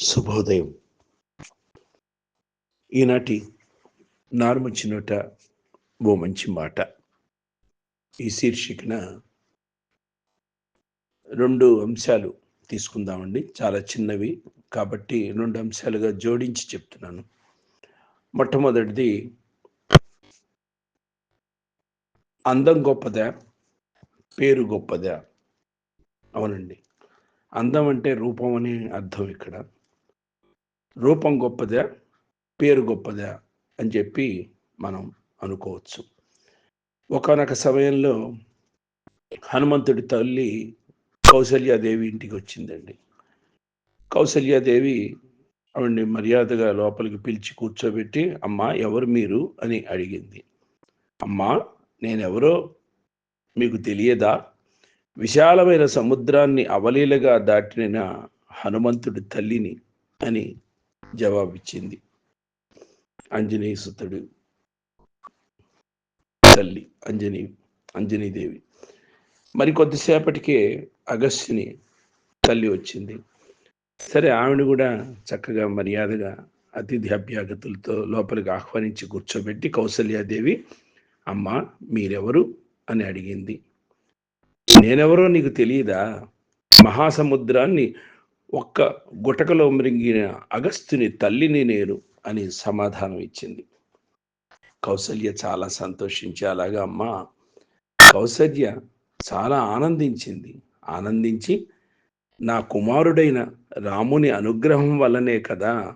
శుభోదయం. ఈనాటి నార్మచినోట ఓ మంచి మాట. ఈ శీర్షికన రెండు అంశాలు తీసుకుందామండి. చాలా చిన్నవి కాబట్టి రెండు అంశాలుగా జోడించి చెప్తున్నాను. మొట్టమొదటిది అందం గొప్పదా పేరు గొప్పదా? అవునండి. అందం అంటే రూపం అనే అర్థం ఇక్కడ. రూపం గొప్పదా పేరు గొప్పదా అని చెప్పి మనం అనుకోవచ్చు. ఒకనొక సమయంలో హనుమంతుడి తల్లి కౌశల్యాదేవి ఇంటికి వచ్చిందండి. కౌసల్యాదేవి ఆవిడ్ని మర్యాదగా లోపలికి పిలిచి కూర్చోబెట్టి అమ్మా ఎవరు మీరు? అని అడిగింది. అమ్మా నేనెవరో మీకు తెలియదా? విశాలమైన సముద్రాన్ని అవలీలగా దాటిన హనుమంతుడి తల్లిని అని జవాబిచ్చింది. ఆంజనేయ సుతుడు. తల్లి అంజనీ అంజనీదేవి. మరి కొద్దిసేపటికే అగస్త్యుని తల్లి వచ్చింది. సరే ఆవిడ కూడా చక్కగా మర్యాదగా అతిథి అభ్యాగతులతో లోపలికి ఆహ్వానించి కూర్చోబెట్టి కౌసల్యాదేవి అమ్మ మీరెవరు? అని అడిగింది. నేనెవరో నీకు తెలియదా? మహాసముద్రాన్ని ఒక్క గుటకలో మృంగిన అగస్త్యుని తల్లిని నేను అని సమాధానం ఇచ్చింది. కౌసల్య చాలా సంతోషించి అలాగా అమ్మ కౌసల్య చాలా ఆనందించింది. ఆనందించి నా కుమారుడైన రాముని అనుగ్రహం వల్లనే కదా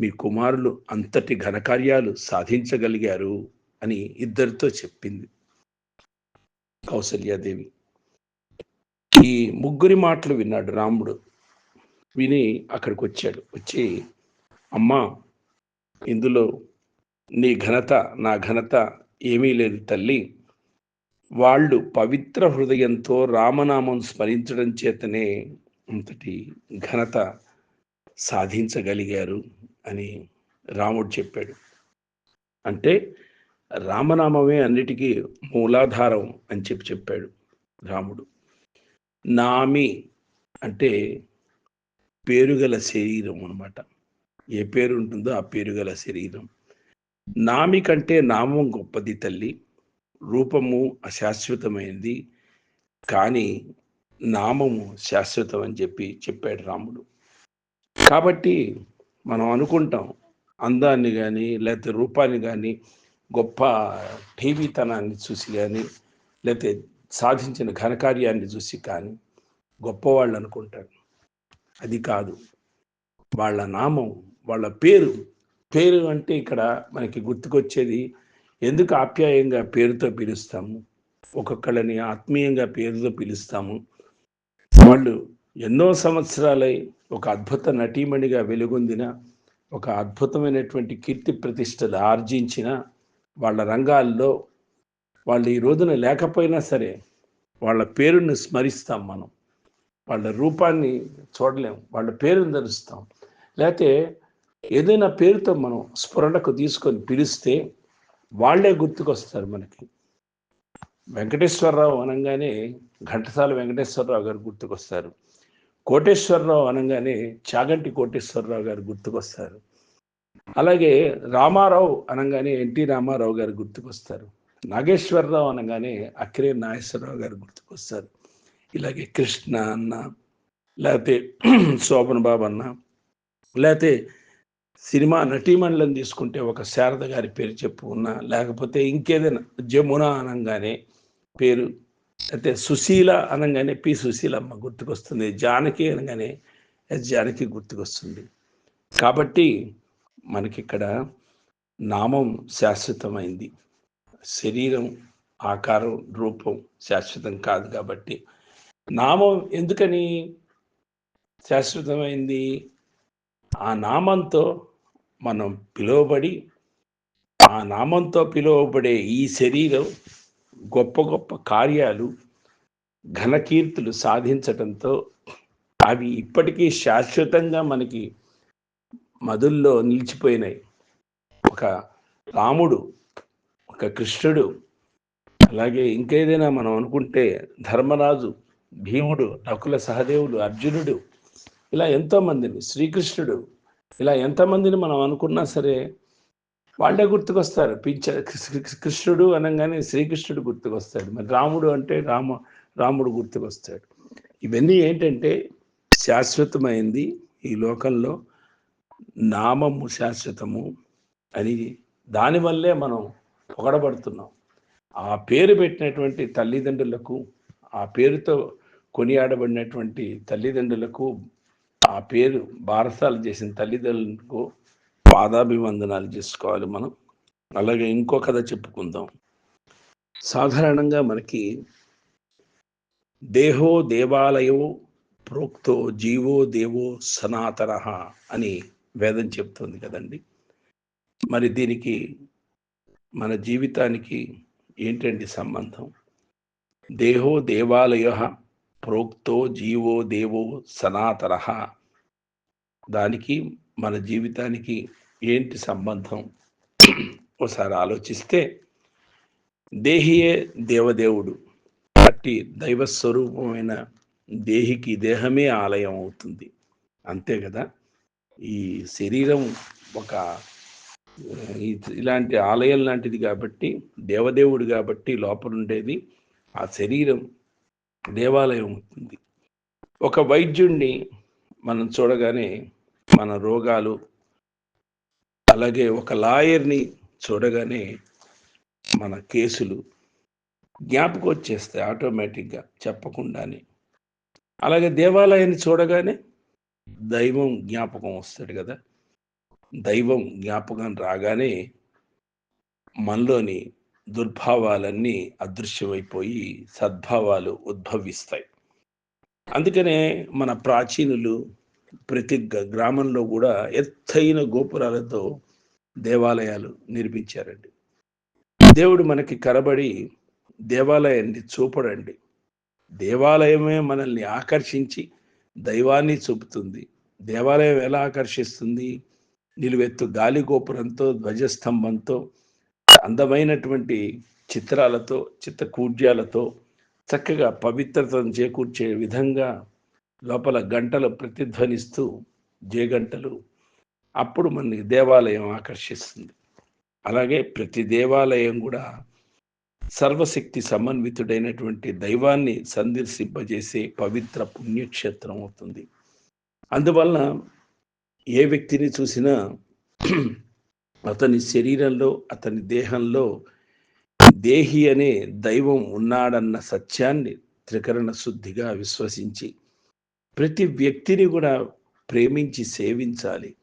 మీ కుమారులు అంతటి ఘనకార్యాలు సాధించగలిగారు అని ఇద్దరితో చెప్పింది కౌసల్యాదేవి. ఈ ముగ్గురి మాటలు విన్నాడు రాముడు. విని అక్కడికి వచ్చాడు వచ్చి అమ్మా ఇందులో నీ ఘనత నా ఘనత ఏమీ లేదు తల్లి. వాళ్ళు పవిత్ర హృదయంతో రామనామం స్మరించడం చేతనే అంతటి ఘనత సాధించగలిగారు అని రాముడు చెప్పాడు. అంటే రామనామమే అన్నిటికీ మూలాధారం అని చెప్పి చెప్పాడు రాముడు. నామి అంటే పేరుగల శరీరం అనమాట ఏ పేరు ఉంటుందో ఆ పేరుగల శరీరం. నామి కంటే నామం గొప్పది తల్లి. రూపము అశాశ్వతమైనది కానీ నామము శాశ్వతం అని చెప్పి చెప్పాడు రాముడు. కాబట్టి మనం అనుకుంటాం అందాన్ని కానీ లేకపోతే రూపాన్ని కానీ గొప్ప టీవీతనాన్ని చూసి కానీ లేకపోతే సాధించిన ఘనకార్యాన్ని చూసి కానీ గొప్పవాళ్ళు అనుకుంటారు. అది కాదు. వాళ్ళ నామం వాళ్ళ పేరు. పేరు అంటే ఇక్కడ మనకి గుర్తుకొచ్చేది ఎందుకు ఆప్యాయంగా పేరుతో పిలుస్తాము? ఒక్కొక్కళ్ళని ఆత్మీయంగా పేరుతో పిలుస్తాము. వాళ్ళు ఎన్నో సంవత్సరాలై ఒక అద్భుత నటీమణిగా వెలుగొందిన ఒక అద్భుతమైనటువంటి కీర్తి ప్రతిష్టలు ఆర్జించిన వాళ్ళ రంగాల్లో వాళ్ళు ఈ రోజున లేకపోయినా సరే వాళ్ళ పేరును స్మరిస్తాం మనం. వాళ్ళ రూపాన్ని చూడలేం వాళ్ళ పేరుని ధరుస్తాం. లేకపోతే ఏదైనా పేరుతో మనం స్ఫురణకు తీసుకొని పిలిస్తే వాళ్ళే గుర్తుకొస్తారు మనకి. వెంకటేశ్వరరావు అనగానే ఘంటసాల వెంకటేశ్వరరావు గారు గుర్తుకొస్తారు. కోటేశ్వరరావు అనగానే చాగంటి కోటేశ్వరరావు గారు గుర్తుకొస్తారు. అలాగే రామారావు అనగానే ఎన్టీ రామారావు గారు గుర్తుకొస్తారు. నాగేశ్వరరావు అనగానే అక్కిరే నాగేశ్వరరావు గారు గుర్తుకొస్తారు. ఇలాగే కృష్ణ అన్న లేకపోతే శోభన్ బాబు అన్న లేకపోతే సినిమా నటీమణులను తీసుకుంటే ఒక శారద గారి పేరు చెప్పు ఉన్నా లేకపోతే ఇంకేదైనా జమున అనగానే పేరు అయితే సుశీల అనగానే పి సుశీలమ్మ గుర్తుకొస్తుంది జానకి అనగానే ఎస్ జానకి గుర్తుకొస్తుంది. కాబట్టి మనకిక్కడ నామం శాశ్వతమైంది. శరీరం ఆకారం రూపం శాశ్వతం కాదు కాబట్టి నామం ఎందుకని శాశ్వతమైంది? ఆ నామంతో మనం పిలువబడి ఆ నామంతో పిలువబడే ఈ శరీరం గొప్ప గొప్ప కార్యాలు ఘనకీర్తులు సాధించటంతో అవి ఇప్పటికీ శాశ్వతంగా మనకి మధుల్లో నిలిచిపోయినాయి. ఒక రాముడు ఒక కృష్ణుడు అలాగే ఇంకేదైనా మనం అనుకుంటే ధర్మరాజు భీముడు నకుల సహదేవుడు అర్జునుడు ఇలా ఎంతోమందిని శ్రీకృష్ణుడు ఇలా ఎంతమందిని మనం అనుకున్నా సరే వాళ్ళే గుర్తుకొస్తారు. పింఛ కృష్ణుడు అనగానే శ్రీకృష్ణుడు గుర్తుకొస్తాడు. మరి రాముడు అంటే రామ రాముడు గుర్తుకొస్తాడు. ఇవన్నీ ఏంటంటే శాశ్వతమైంది ఈ లోకంలో. నామము శాశ్వతము అని దానివల్లే మనం పొగడబడుతున్నాం. ఆ పేరు పెట్టినటువంటి తల్లిదండ్రులకు ఆ పేరుతో కొనియాడబడినటువంటి తల్లిదండ్రులకు ఆ పేరు బారసాలు చేసిన తల్లిదండ్రులకు పాదాభివందనాలు చేసుకోవాలి మనం. అలాగే ఇంకో కథ చెప్పుకుందాం. సాధారణంగా మనకి దేహో దేవాలయో ప్రోక్తో జీవో దేవో సనాతన అని వేదం చెప్తుంది కదండి. మరి దీనికి మన జీవితానికి ఏంటండి సంబంధం? దేహో దేవాలయ ప్రోక్తో జీవో దేవో సనాతన. దానికి మన జీవితానికి ఏంటి సంబంధం? ఒకసారి ఆలోచిస్తే దేహియే దేవదేవుడు. అట్టి దైవ స్వరూపమైన దేహికి దేహమే ఆలయం అవుతుంది. అంతే కదా? ఈ శరీరం ఒక ఇలాంటి ఆలయం లాంటిది కాబట్టి దేవదేవుడు కాబట్టి లోపల ఉండేది ఆ శరీరం దేవాలయం ఉంటుంది. ఒక వైద్యుణ్ణి మనం చూడగానే మన రోగాలు అలాగే ఒక లాయర్ని చూడగానే మన కేసులు జ్ఞాపకం వచ్చేస్తాయి ఆటోమేటిక్గా చెప్పకుండానే. అలాగే దేవాలయాన్ని చూడగానే దైవం జ్ఞాపకం వస్తాడు కదా. దైవం జ్ఞాపకం రాగానే మనలోని దుర్భావాలన్నీ అదృశ్యమైపోయి సద్భావాలు ఉద్భవిస్తాయి. అందుకనే మన ప్రాచీనులు ప్రతి గ్రామంలో కూడా ఎత్తైన గోపురాలతో దేవాలయాలు నిర్మించారండి. దేవుడు మనకి కరబడి దేవాలయాన్ని చూపడండి. దేవాలయమే మనల్ని ఆకర్షించి దైవాన్ని చూపుతుంది. దేవాలయం ఎలా ఆకర్షిస్తుంది? నిలువెత్తు గాలి గోపురంతో ధ్వజస్తంభంతో అందమైనటువంటి చిత్రాలతో చిత్తకూర్యాలతో చక్కగా పవిత్రతను చేకూర్చే విధంగా లోపల గంటలు ప్రతిధ్వనిస్తూ జేగంటలు అప్పుడు మనకి దేవాలయం ఆకర్షిస్తుంది. అలాగే ప్రతి దేవాలయం కూడా సర్వశక్తి సమన్వితుడైనటువంటి దైవాన్ని సందర్శింపజేసే పవిత్ర పుణ్యక్షేత్రం అవుతుంది. అందువలన ఏ వ్యక్తిని చూసినా అతని శరీరంలో అతని దేహంలో దేహి అనే దైవం ఉన్నాడన్న సత్యాన్ని త్రికరణ శుద్ధిగా విశ్వసించి ప్రతి వ్యక్తిని కూడా ప్రేమించి సేవించాలి.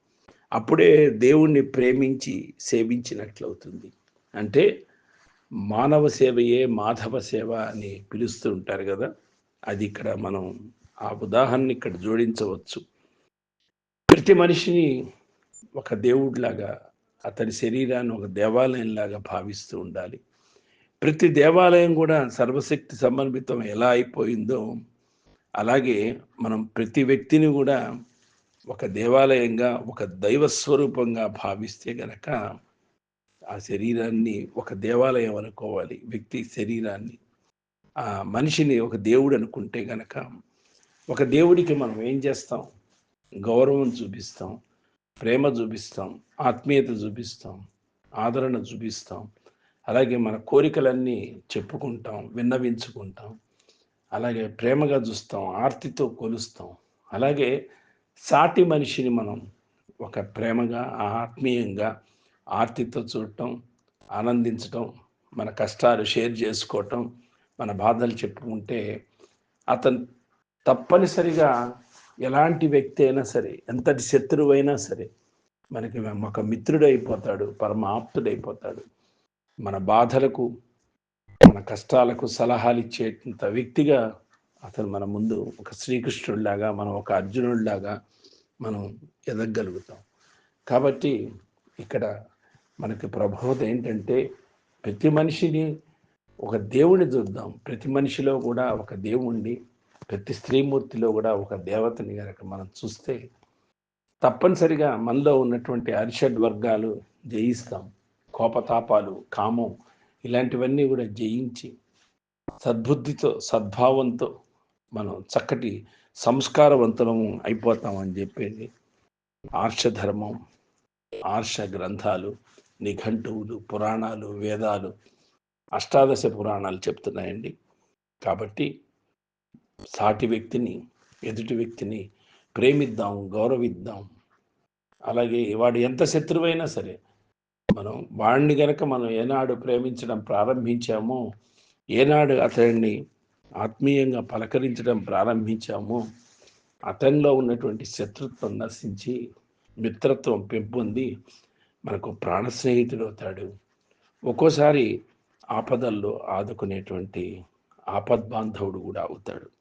అప్పుడే దేవుణ్ణి ప్రేమించి సేవించినట్లవుతుంది. అంటే మానవ సేవయే మాధవ సేవ అని పిలుస్తూ ఉంటారు కదా. అది ఇక్కడ మనం ఆ ఉదాహరణ ఇక్కడ జోడించవచ్చు. ప్రతి మనిషిని ఒక దేవుడిలాగా అతని శరీరాన్ని ఒక దేవాలయంలాగా భావిస్తూ ఉండాలి. ప్రతి దేవాలయం కూడా సర్వశక్తి సమన్వితం ఎలా అయిపోయిందో అలాగే మనం ప్రతి వ్యక్తిని కూడా ఒక దేవాలయంగా ఒక దైవ స్వరూపంగా భావిస్తే గనక ఆ శరీరాన్ని ఒక దేవాలయం అనుకోవాలి వ్యక్తి శరీరాన్ని. ఆ మనిషిని ఒక దేవుడు అనుకుంటే గనక ఒక దేవుడికి మనం ఏం చేస్తాం? గౌరవం చూపిస్తాం. ప్రేమ చూపిస్తాం ఆత్మీయత చూపిస్తాం ఆదరణ చూపిస్తాం. అలాగే మన కోరికలన్నీ చెప్పుకుంటాం విన్నవించుకుంటాం. అలాగే ప్రేమగా చూస్తాం ఆర్తితో కొలుస్తాం. అలాగే సాటి మనిషిని మనం ఒక ప్రేమగా ఆత్మీయంగా ఆర్తితో చూడటం ఆనందించటం మన కష్టాలు షేర్ చేసుకోవటం మన బాధలు చెప్పుకుంటే అతను తప్పనిసరిగా ఎలాంటి వ్యక్తి అయినా సరే ఎంతటి శత్రువైనా సరే మనకి ఒక మిత్రుడైపోతాడు పరమ ఆప్తుడైపోతాడు మన బాధలకు మన కష్టాలకు సలహాలు ఇచ్చేంత వ్యక్తిగా అతను మన ముందు ఒక శ్రీకృష్ణుడిలాగా మనం ఒక అర్జునుడిలాగా మనం ఎదగలుగుతాం. కాబట్టి ఇక్కడ మనకి ప్రభావం ఏంటంటే ప్రతి మనిషిని ఒక దేవుణ్ణి చూద్దాం. ప్రతి మనిషిలో కూడా ఒక దేవుణ్ణి ప్రతి స్త్రీమూర్తిలో కూడా ఒక దేవతని కనుక మనం చూస్తే తప్పనిసరిగా మనలో ఉన్నటువంటి అరిషడ్ వర్గాలు జయిస్తాం. కోపతాపాలు కామం ఇలాంటివన్నీ కూడా జయించి సద్బుద్ధితో సద్భావంతో మనం చక్కటి సంస్కారవంతులము అయిపోతామని చెప్పేది ఆర్షధర్మం ఆర్ష గ్రంథాలు నిఘంటువులు పురాణాలు వేదాలు అష్టాదశ పురాణాలు చెప్తున్నాయండి. కాబట్టి సాటి వ్యక్తిని ఎదుటి వ్యక్తిని ప్రేమిద్దాం గౌరవిద్దాం. అలాగే వాడు ఎంత శత్రువైనా సరే మనం వాడిని గనక మనం ఏనాడు ప్రేమించడం ప్రారంభించామో ఏనాడు అతడిని ఆత్మీయంగా పలకరించడం ప్రారంభించామో అతనిలో ఉన్నటువంటి శత్రుత్వం నశించి మిత్రత్వం పెంపొంది మనకు ప్రాణ స్నేహితుడు అవుతాడు. ఒక్కోసారి ఆపదల్లో ఆదుకునేటువంటి ఆపద్బాంధవుడు కూడా అవుతాడు.